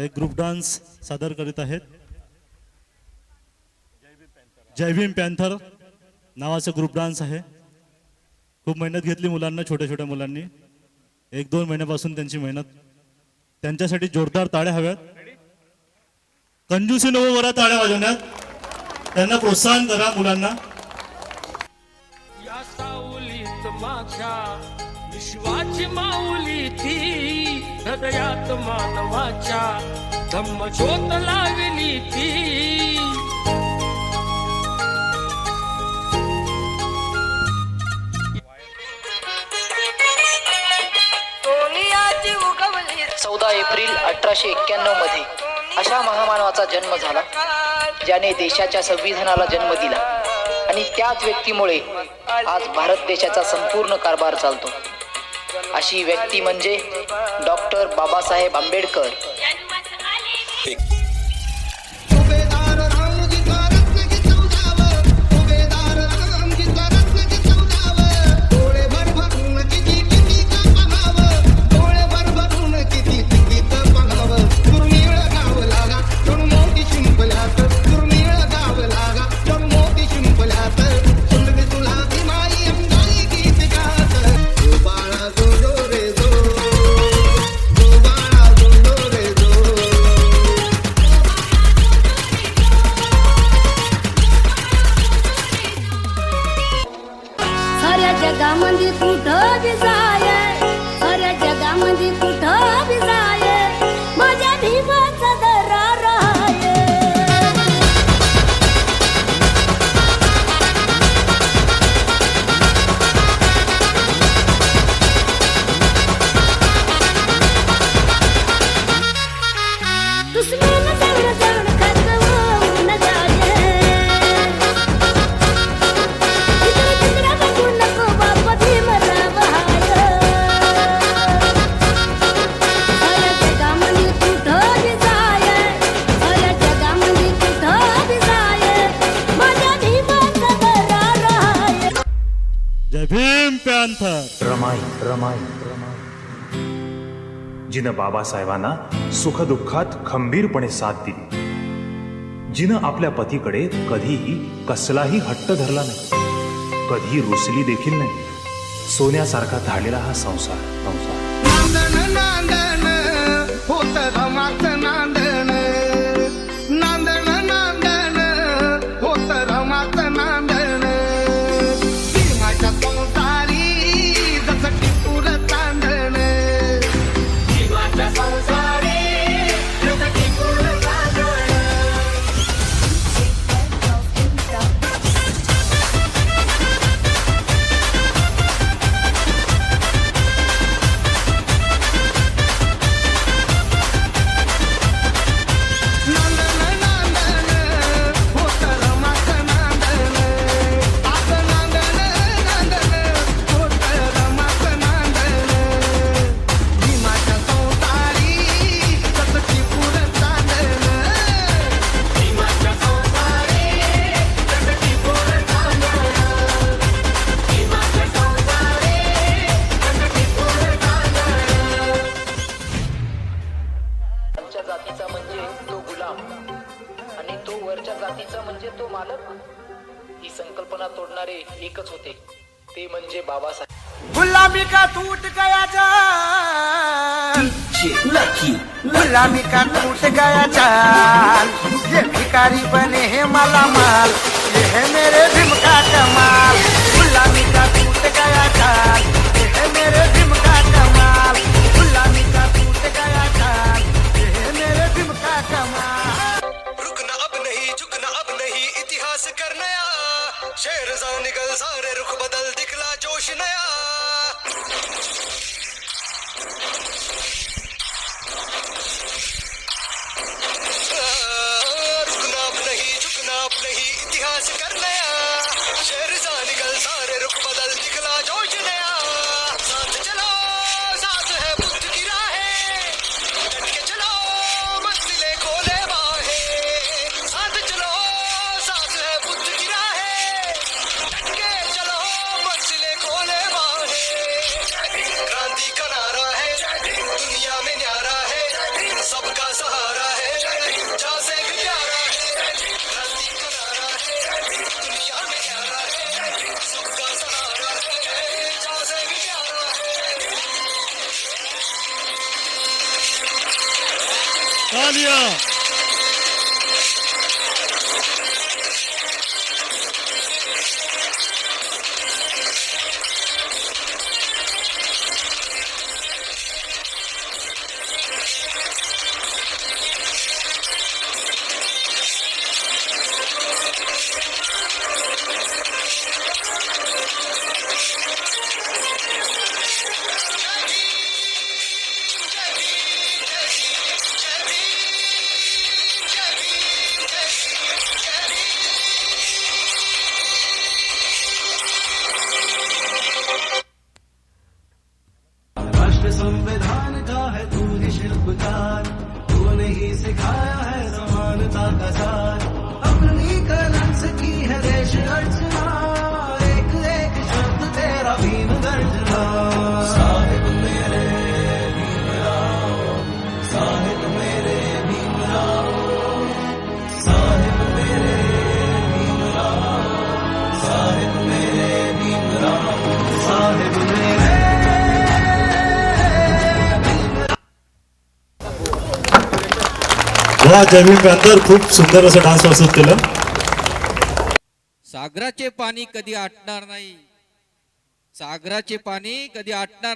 एक group dance सादर करीत आहेत. जय भीम पॅन्थर नावाचं ग्रुप डान्स आहे. खूप मेहनत घेतली मुलांना छोट्या छोट्या मुलांनी. एक दोन महिन्यापासून त्यांची मेहनत. त्यांच्यासाठी जोरदार ताळ्या हव्यात. कंजूसी नको वरा ताळ्या वाजवण्यात. त्यांना प्रोत्साहन करा मुलांना. विश्वाची माऊली ती हृदयात मानवाच्या धम्म ज्योत लावली ती. सोनियाची उगवली चौदा एप्रिल अठराशे एक्क्याण्णवमध्ये अशा महामानवाचा जन्म झाला ज्याने देशाच्या संविधानाला जन्म दिला. आणि त्याच व्यक्तीमुळे आज भारत देशाचा संपूर्ण कारभार चालतो. अशी व्यक्ती म्हणजे doctor Babasaheb Ambedkar. the desire. Panther Ramai Ramai जिनं बाबासाहेबांना सुखदुःखात खंबीरपणे साथ दिली. जिनं आपल्या पतीकडे कधीही कसलाही हट्ट धरला नाही. कधी रुसली देखील नाही. सोन्यासारखा धाडलेला हा संसार संसार. जातीचा म्हणजे तो गुलाम. आणि तो वरच्या जातीचा म्हणजे तो मालक. ही संकल्पना तोडणारे एकच होते. ते म्हणजे बाबासाहेब. गुलामी का टूट गया जान गुलामी का टूट गया जान ये भिखारी बने हैं माला माल ये है मेरे भीम का कमाल। गुलामी का टूट गया जान 是那样。Talia. সংবিধান वा जमीन पॅन्थर खूप सुंदर असं डान्स प्रस्तुत केलं. सागराचे पाणी कधी आटणार नाही. सागराचे पाणी कधी आटणार